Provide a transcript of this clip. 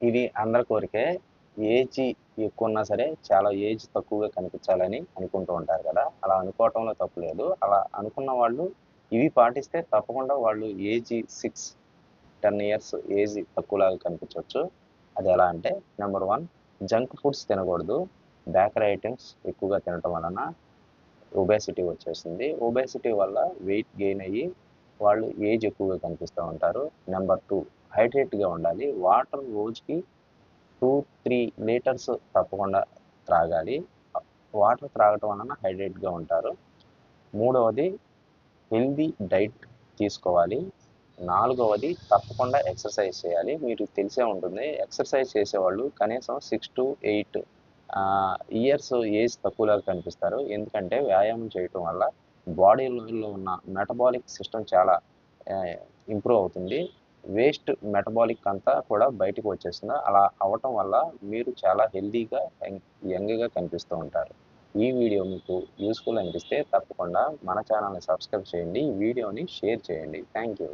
ఇది అందరి కోరికే. ఏజ్ ఎక్కువ ఉన్నా సరే చాలా ఏజ్ తక్కువగా కనిపించాలని అనుకుంటూ ఉంటారు కదా. అలా అనుకోవటంలో తప్పు లేదు. అలా అనుకున్న వాళ్ళు ఇవి పాటిస్తే తప్పకుండా వాళ్ళు age six ten years age తక్కువలాగా కనిపించవచ్చు. అది ఎలా అంటే నెంబర్ వన్ జంక్ ఫుడ్స్ తినకూడదు. బేకరీ ఐటమ్స్ ఎక్కువగా తినటం వలన ఒబేసిటీ వచ్చేసింది ఒబేసిటీ వల్ల వెయిట్ గెయిన్ అయ్యి వాళ్ళు ఏజ్ ఎక్కువగా కనిపిస్తూ ఉంటారు. నెంబర్ టూ హైడ్రేట్గా ఉండాలి. వాటర్ రోజుకి టూ త్రీ లీటర్స్ తప్పకుండా త్రాగాలి. వాటర్ త్రాగటం వలన హైడ్రేట్గా ఉంటారు. మూడవది హెల్దీ డైట్ తీసుకోవాలి. నాలుగవది తప్పకుండా ఎక్సర్సైజ్ చేయాలి. మీరు తెలిసే ఉంటుంది ఎక్సర్సైజ్ చేసేవాళ్ళు కనీసం six to eight years age తక్కువలాగా కనిపిస్తారు. ఎందుకంటే వ్యాయామం చేయటం వల్ల బాడీలో ఉన్న మెటబాలిక్ సిస్టమ్ చాలా ఇంప్రూవ్ అవుతుంది. వేస్ట్ మెటబాలిక్ అంతా కూడా బయటకు వచ్చేస్తుంది అలా అవ్వటం వల్ల మీరు చాలా హెల్దీగా యంగ్గా కనిపిస్తూ ఉంటారు. ఈ వీడియో మీకు యూస్ఫుల్ అనిపిస్తే తప్పకుండా మన ఛానల్ని సబ్స్క్రైబ్ చేయండి వీడియోని షేర్ చేయండి. Thank you.